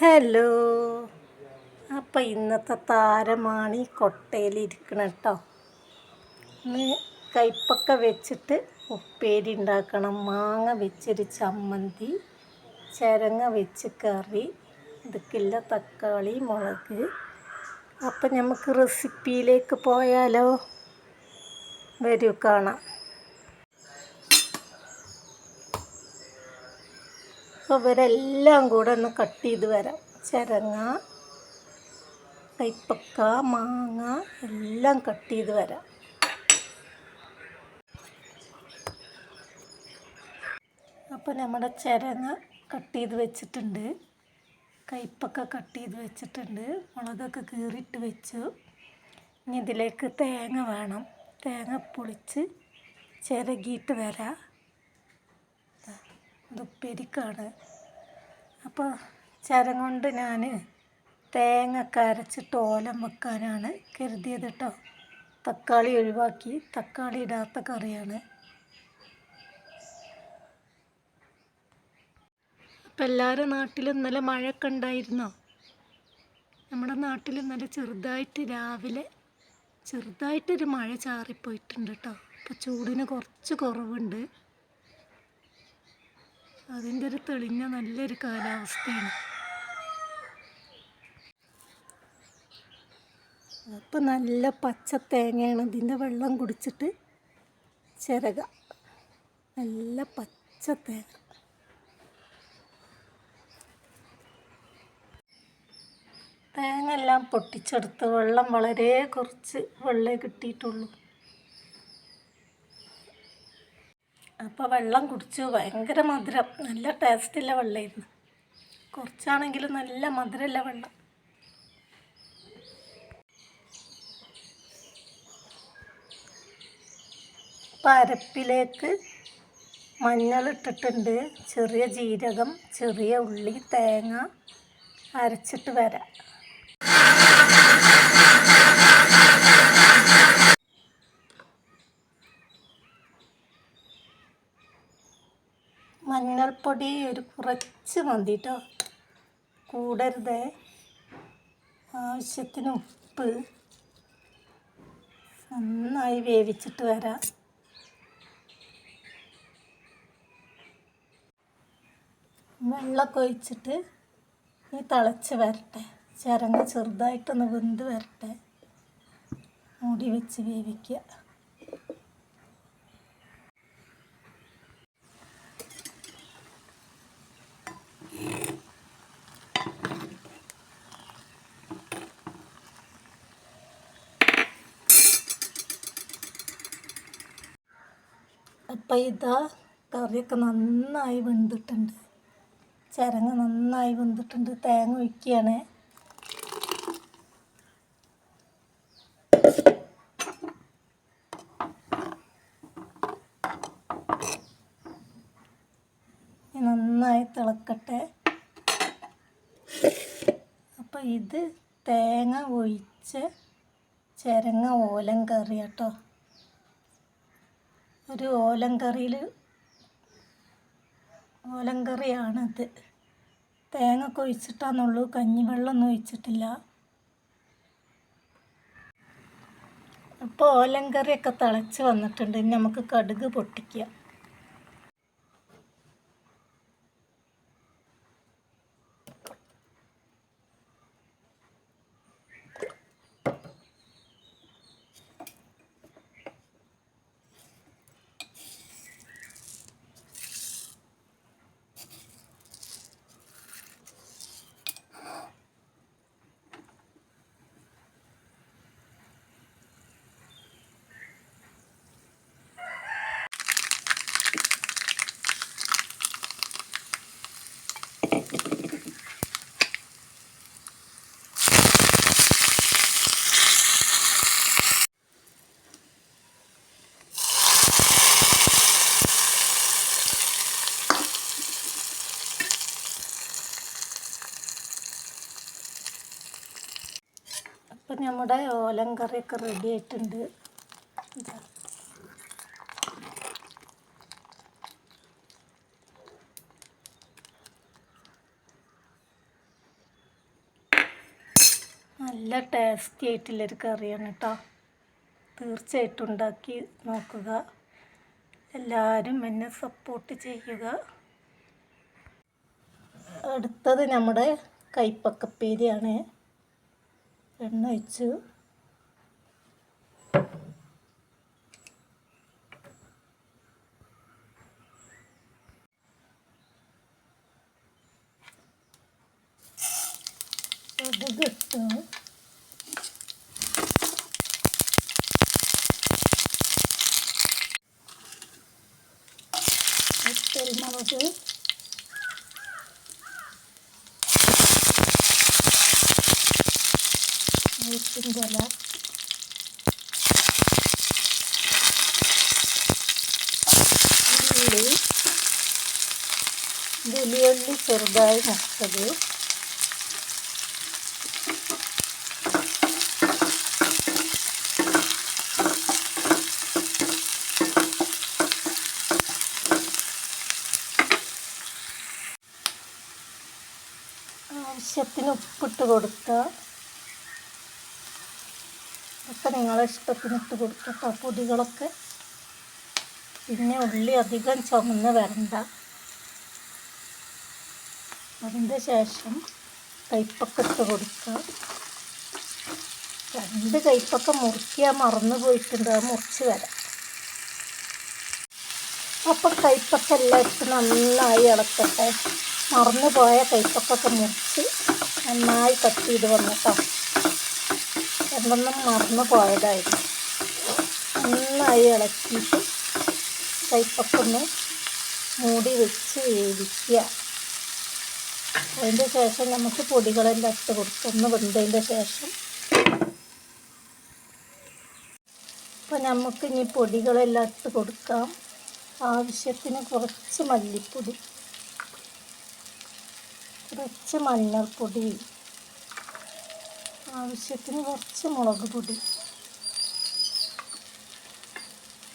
Hello. അപ്പം ഇന്നത്തെ താരമാണ് ഈ കൊട്ടയിലിരിക്കണം കേട്ടോ ഇന്ന് വെച്ചിട്ട് ഉപ്പേരി ഉണ്ടാക്കണം. മാങ്ങ വെച്ചൊരു ചമ്മന്തി ചരങ്ങ വെച്ച് കറി ഇതൊക്കെയില്ല തക്കാളി മുളക്. അപ്പം നമുക്ക് റെസിപ്പിയിലേക്ക് പോയാലോ? വരൂ കാണാം. ഇവരെല്ലാം കൂടെ ഒന്ന് കട്ട് ചെയ്ത് വരാം. ചിരങ്ങ കൈപ്പക്ക മാങ്ങ എല്ലാം കട്ട് ചെയ്ത് വരാം. അപ്പോൾ നമ്മുടെ ചിരങ്ങ കട്ട് ചെയ്ത് വെച്ചിട്ടുണ്ട്. കൈപ്പൊക്കെ കട്ട് ചെയ്ത് വെച്ചിട്ടുണ്ട്. മുളകൊക്കെ കീറിയിട്ട് വെച്ചു. ഇനി ഇതിലേക്ക് തേങ്ങ വേണം. തേങ്ങ പൊളിച്ച് ചിരകിയിട്ട് വരാം. ഇത് അപ്പോൾ ചരം കൊണ്ട് ഞാൻ തേങ്ങ ഒക്കെ അരച്ചിട്ട് ഓലം വെക്കാനാണ് കരുതിയത് കേട്ടോ തക്കാളി ഒഴിവാക്കി. തക്കാളി ഇടാത്ത കറിയാണ്. അപ്പം എല്ലാവരും നാട്ടിലും ഇന്നലെ മഴയൊക്കെ ഉണ്ടായിരുന്നോ? നമ്മുടെ നാട്ടിൽ ഇന്നലെ ചെറുതായിട്ട് രാവിലെ ചെറുതായിട്ടൊരു മഴ ചാറിപ്പോയിട്ടുണ്ട് കേട്ടോ അപ്പോൾ ചൂടിന് കുറച്ച് കുറവുണ്ട്. അതിന്റെ ഒരു തെളിഞ്ഞ നല്ലൊരു കാലാവസ്ഥയാണ്. അപ്പം നല്ല പച്ച തേങ്ങയാണ് ഇതിന്റെ വെള്ളം കുടിച്ചിട്ട് ചിരക. നല്ല പച്ച തേങ്ങ. തേങ്ങ എല്ലാം പൊട്ടിച്ചെടുത്ത് വെള്ളം വളരെ കുറച്ച് വെള്ളേ കിട്ടിയിട്ടുള്ളൂ. അപ്പോൾ വെള്ളം കുടിച്ചു. ഭയങ്കര മധുരം. നല്ല ടേസ്റ്റുള്ള വെള്ളമായിരുന്നു കുറച്ചാണെങ്കിലും നല്ല മധുരമുള്ള വെള്ളം. പരപ്പിലേക്ക് മഞ്ഞൾ ഇട്ടിട്ടുണ്ട്. ചെറിയ ജീരകം ചെറിയ ഉള്ളി തേങ്ങ അരച്ചിട്ട് വരാം. മഞ്ഞൾപ്പൊടി ഒരു കുറച്ച് മതി കേട്ടോ കൂടരുത്. ആവശ്യത്തിന് ഉപ്പ്. നന്നായി വേവിച്ചിട്ട് വരാം. വെള്ളമൊക്കെ ഒഴിച്ചിട്ട് ഈ തിളച്ച് വരട്ടെ. ചിരങ്ങ ചെറുതായിട്ടൊന്ന് വെന്ത് വരട്ടെ. മൂടി വെച്ച് വേവിക്കുക. അപ്പം ഇതാ കറിയൊക്കെ നന്നായി വെന്തിട്ടുണ്ട്. ചിരങ്ങ നന്നായി വെന്തിട്ടുണ്ട്. തേങ്ങ ഒഴിക്കുകയാണ് നന്നായി തിളക്കട്ടെ. അപ്പം ഇത് തേങ്ങ ഒഴിച്ച് ചിരങ്ങ ഓലം കറി കേട്ടോ ഒരു ഓലം കറിയിൽ ഓലം കറിയാണിത് തേങ്ങ കൊഴിച്ചിട്ടാന്നുള്ളൂ കഞ്ഞിവെള്ളമൊന്നും ഒഴിച്ചിട്ടില്ല. അപ്പോൾ ഓലം കറിയൊക്കെ തിളച്ച് വന്നിട്ടുണ്ട്. ഇനി നമുക്ക് കടുക് പൊട്ടിക്കാം. നമ്മുടെ ഓലം കറിയൊക്കെ റെഡി ആയിട്ടുണ്ട്. നല്ല ടേസ്റ്റി ആയിട്ടുള്ളൊരു കറിയാണ് കേട്ടോ തീർച്ചയായിട്ടും ഉണ്ടാക്കി നോക്കുക. എല്ലാവരും എന്നെ സപ്പോർട്ട് ചെയ്യുക. അടുത്തത് നമ്മുടെ കൈപ്പക്കപ്പേരിയാണ്. എണ്ണ ഒഴിച്ചു കടുക് ഇട്ടു കുരുമുളക് വേപ്പിന്റെ ഇല ഉള്ളി. വലിയുള്ളി ചെറുതായി നട്ടത്. ആവശ്യത്തിന് ഉപ്പിട്ട് കൊടുക്കുക ഒക്കെ നിങ്ങളെ ഇഷ്ടത്തിന് ഇട്ട് കൊടുക്കട്ടോ പൊടികളൊക്കെ പിന്നെ ഉള്ളി അധികം ചുമന്ന് വരണ്ട. അതിന്റെ ശേഷം കയ്പ്പൊക്കെ ഇട്ട് കൊടുക്കുക. രണ്ട് കയ്പ്പൊക്കെ മുറിക്കുക മറന്നു പോയിട്ടുണ്ട്. അത് മുറിച്ച് വരാം. അപ്പം കയ്പ്പൊക്കെ എല്ലാം ഇട്ട് നന്നായി ഇളക്കട്ടെ. മറന്നു പോയ കയ്പ്പൊക്കെ മുറിച്ച് നന്നായി കട്ട് ചെയ്ത് വന്നിട്ടോ. രണ്ടെണ്ണം മറന്നു പോയതായിരുന്നു. നന്നായി ഇളക്കിയിട്ട് കൈപ്പൊക്കൊന്ന് മൂടി വെച്ച് വേവിക്കുക. അതിന്റെ ശേഷം നമുക്ക് പൊടികളെല്ലാം ഇട്ട് കൊടുക്കും ഒന്ന് വെന്തതിന്റെ ശേഷം അപ്പോൾ നമുക്ക് ഇനി പൊടികളെല്ലാം ഇട്ട് കൊടുക്കാം. ആവശ്യത്തിന് കുറച്ച് മല്ലിപ്പൊടി കുറച്ച് മഞ്ഞൾപ്പൊടി ആവശ്യത്തിന് കുറച്ച് മുളക് പൊടി.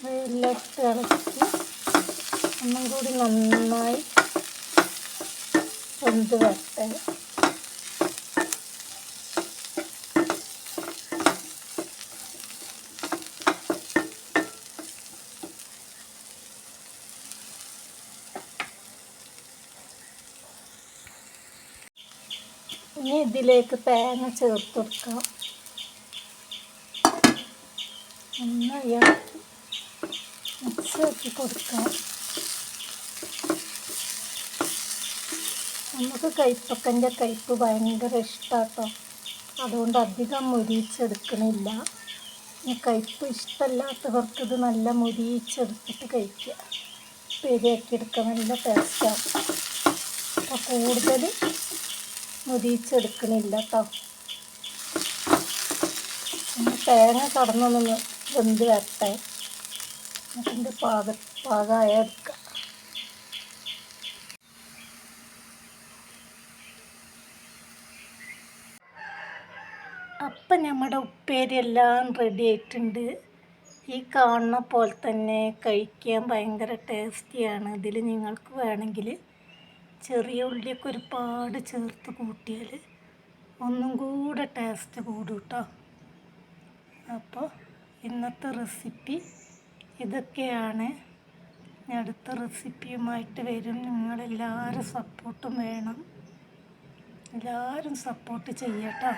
വെയിലിട്ട് ഇളക്കി. ഒന്നും കൂടി നന്നായി വെന്ത് വരട്ടെ ഇനി ഇതിലേക്ക് തേങ്ങ ചേർത്ത് കൊടുക്കാം. നന്നായി ഇളക്കി മിക്സ് ആക്കി കൊടുക്കാം. നമുക്ക് കയ്പ്പക്കന്റെ കയ്പ്പ് ഭയങ്കര ഇഷ്ടമാട്ടോ അതുകൊണ്ട് അധികം മുരിയിച്ചെടുക്കണില്ല. ഈ കയ്പ്പ് ഇഷ്ടമല്ലാത്തവർക്ക് ഇത് നല്ല മുരിയിച്ചെടുത്തിട്ട് കഴിക്കുക. പെരിയാക്കി എടുക്കാൻ നല്ല ടേസ്റ്റാണ് അപ്പോൾ കൂടുതൽ മുരിയിച്ചെടുക്കണില്ല കേട്ടോ തേങ്ങ കടന്നൊന്ന് വെന്ത് വരട്ടെ. അതിന്റെ പാക പാകമായ എടുക്കാം. അപ്പം നമ്മുടെ ഉപ്പേരി എല്ലാം റെഡി ആയിട്ടുണ്ട്. ഈ കാണുന്ന പോലെ തന്നെ കഴിക്കാൻ ഭയങ്കര ടേസ്റ്റിയാണ് ഇതിൽ നിങ്ങൾക്ക് വേണമെങ്കിൽ ചെറിയ ഉള്ളിയൊക്കെ ഒരുപാട് ചേർത്ത് കൂട്ടിയാൽ ഒന്നും കൂടെ ടേസ്റ്റ് കൂടും കേട്ടോ അപ്പോൾ ഇന്നത്തെ റെസിപ്പി ഇതൊക്കെയാണ്. അടുത്ത റെസിപ്പിയുമായിട്ട് വരും. നിങ്ങളെല്ലാവരും സപ്പോർട്ടും വേണം. എല്ലാവരും സപ്പോർട്ട് ചെയ്യട്ടോ